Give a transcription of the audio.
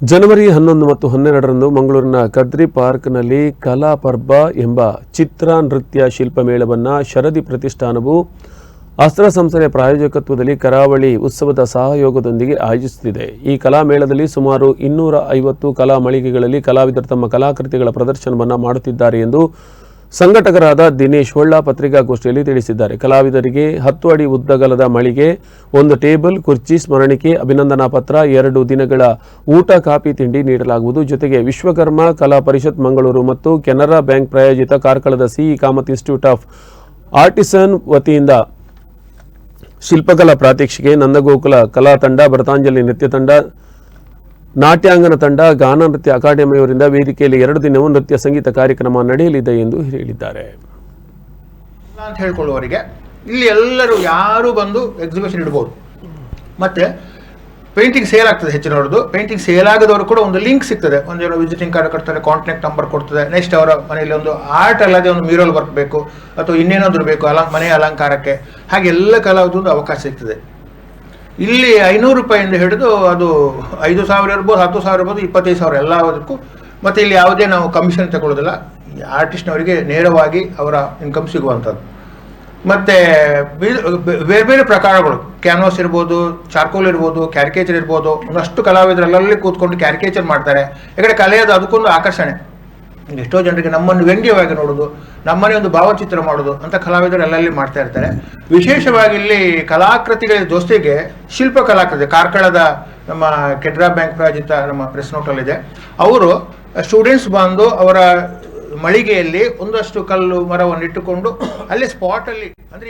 ಜನವರಿ ಹನ್ನೊಂದು ಮತ್ತು ಹನ್ನೆರಡರಂದು ಮಂಗಳೂರಿನ ಕದ್ರಿ ಪಾರ್ಕ್ನಲ್ಲಿ ಕಲಾ ಪರ್ಬ ಎಂಬ ಚಿತ್ರ ನೃತ್ಯ ಶಿಲ್ಪ ಮೇಳವನ್ನು ಶರದಿ ಪ್ರತಿಷ್ಠಾನವು ಅಸ್ತ್ರ ಸಂಸ್ಥೆಯ ಪ್ರಾಯೋಜಕತ್ವದಲ್ಲಿ ಕರಾವಳಿ ಉತ್ಸವದ ಸಹಯೋಗದೊಂದಿಗೆ ಆಯೋಜಿಸುತ್ತಿದೆ. ಈ ಕಲಾ ಮೇಳದಲ್ಲಿ ಸುಮಾರು ಇನ್ನೂರ ಐವತ್ತು ಕಲಾ ಮಳಿಗೆಗಳಲ್ಲಿ ಕಲಾವಿದರು ತಮ್ಮ ಕಲಾಕೃತಿಗಳ ಪ್ರದರ್ಶನವನ್ನು ಮಾಡುತ್ತಿದ್ದಾರೆ ಎಂದು ಸಂಘಟಕರಾದ ದಿನೇಶ್ ಹೊಳ್ಳ ಪತ್ರಿಕಾಗೋಷ್ಠಿಯಲ್ಲಿ ತಿಳಿಸಿದ್ದಾರೆ. ಕಲಾವಿದರಿಗೆ ಹತ್ತು ಅಡಿ ಉದ್ದಗಲದ ಮಳಿಗೆ, ಒಂದು ಟೇಬಲ್, ಕುರ್ಚಿ, ಸ್ಮರಣಿಕೆ, ಅಭಿನಂದನಾ ಪತ್ರ, ಎರಡು ದಿನಗಳ ಊಟ, ಕಾಫಿ ತಿಂಡಿ ನೀಡಲಾಗುವುದು. ಜೊತೆಗೆ ವಿಶ್ವಕರ್ಮ ಕಲಾ ಪರಿಷತ್ ಮಂಗಳೂರು ಮತ್ತು ಕೆನರಾ ಬ್ಯಾಂಕ್ ಪ್ರಾಯೋಜಿತ ಕಾರ್ಕಳದ CE Kamath institute of artisan ವತಿಯಿಂದ ಶಿಲ್ಪಕಲಾ ಪ್ರಾತ್ಯಕ್ಷಿಕೆ, ನಂದಗೋಕುಲ ಕಲಾ ತಂಡ, ಭರತಾಂಜಲಿ ನೃತ್ಯ ತಂಡ ನಾಟ್ಯಾಂಗನ ತಂಡ ಗಾನ ನೃತ್ಯ ಅಕಾಡೆಮಿಯವರಿಂದ ವೇದಿಕೆಯಲ್ಲಿ ಎರಡು ದಿನವೂ ನೃತ್ಯ ಸಂಗೀತ ಕಾರ್ಯಕ್ರಮ ನಡೆಯಲಿದೆ ಎಂದು ಹೇಳಿದ್ದಾರೆ. ಅಂತ ಹೇಳ್ಕೊಳ್ಳುವವರಿಗೆ, ಇಲ್ಲಿ ಎಲ್ಲರೂ ಯಾರು ಬಂದು ಎಕ್ಸಿಬಿಷನ್ ಇಡ್ಬೋದು. ಮತ್ತೆ ಪೇಂಟಿಂಗ್ ಸೇಲ್ ಆಗ್ತದೆ ಹೆಚ್ಚಿನವ್ರದ್ದು. ಪೇಂಟಿಂಗ್ ಸೇಲ್ ಆಗದವರು ಕೂಡ ಒಂದು ಲಿಂಕ್ ಸಿಗ್ತದೆ. ಒಂದೇನೋ ವಿಸಿಟಿಂಗ್ ಕಾರ್ಡ್ ಕೊಡ್ತಾರೆ ಕಾಂಟ್ಯಾಕ್ಟ್ ನಂಬರ್ ಕೊಡ್ತದೆ. ನೆಕ್ಸ್ಟ್ ಅವರ ಮನೆಯಲ್ಲಿ ಒಂದು ಆರ್ಟ್ ಅಲ್ಲದೆ ಒಂದು ಮ್ಯೂರಲ್ ವರ್ಕ್ ಬೇಕು, ಅಥವಾ ಇನ್ನೇನಾದರೂ ಬೇಕು, ಅಲ, ಮನೆಯ ಅಲಂಕಾರಕ್ಕೆ. ಹಾಗೆ ಎಲ್ಲ ಕಲಾವಿದೊಂದು ಅವಕಾಶ ಸಿಗ್ತದೆ. ಇಲ್ಲಿ ಐನೂರು ರೂಪಾಯಿಂದ ಹಿಡಿದು ಅದು ಐದು ಸಾವಿರ ಇರ್ಬೋದು, ಹತ್ತು ಸಾವಿರ ಇರ್ಬೋದು, ಇಪ್ಪತ್ತೈದು ಸಾವಿರ ಎಲ್ಲದಕ್ಕೂ. ಮತ್ತು ಇಲ್ಲಿ ಯಾವುದೇ ನಾವು ಕಮಿಷನ್ ತಗೊಳ್ಳೋದಿಲ್ಲ ಆರ್ಟಿಸ್ಟ್ನವರಿಗೆ ನೇರವಾಗಿ ಅವರ ಇನ್ಕಮ್ ಸಿಗುವಂಥದ್ದು. ಮತ್ತು ಬೇರೆ ಬೇರೆ ಪ್ರಕಾರಗಳು. ಕ್ಯಾನ್ವಾಸ್ ಇರ್ಬೋದು ಚಾರ್ಕೋಲ್ ಇರ್ಬೋದು ಕ್ಯಾರಿಕೇಚರ್ ಇರ್ಬೋದು. ಒಂದಷ್ಟು ಕಲಾವಿದರೆಲ್ಲಲ್ಲಿ ಕೂತ್ಕೊಂಡು ಕ್ಯಾರಿಕೇಚರ್ ಮಾಡ್ತಾರೆ. ಯಾಕಂದರೆ ಕಲೆಯದು ಅದಕ್ಕೊಂದು ಆಕರ್ಷಣೆ. ಎಷ್ಟೋ ಜನರಿಗೆ ನಮ್ಮನ್ನು ವ್ಯಂಗ್ಯವಾಗಿ ನೋಡೋದು, ನಮ್ಮನೆ ಒಂದು ಭಾವಚಿತ್ರ ಮಾಡೋದು ಅಂತ ಕಲಾವಿದರು ಎಲ್ಲಲ್ಲಿ ಮಾಡ್ತಾ ಇರ್ತಾರೆ. ವಿಶೇಷವಾಗಿ ಇಲ್ಲಿ ಕಲಾಕೃತಿಗಳ ಜೊತೆಗೆ ಶಿಲ್ಪ ಕಲಾಕೃತಿ, ಕಾರ್ಕಳದ ನಮ್ಮ ಕೆನರಾ ಬ್ಯಾಂಕ್ ಪ್ರಾಯೋಜಿತ ನಮ್ಮ ಪ್ರೆಸ್ ನೋಟಲ್ಲಿದೆ ಅವರು ಸ್ಟೂಡೆಂಟ್ಸ್ ಬಂದು ಅವರ ಮಳಿಗೆಯಲ್ಲಿ ಒಂದಷ್ಟು ಕಲ್ಲು ಮರವನ್ನು ಇಟ್ಟುಕೊಂಡು ಅಲ್ಲಿ ಸ್ಪಾಟಲ್ಲಿ ಅಂದರೆ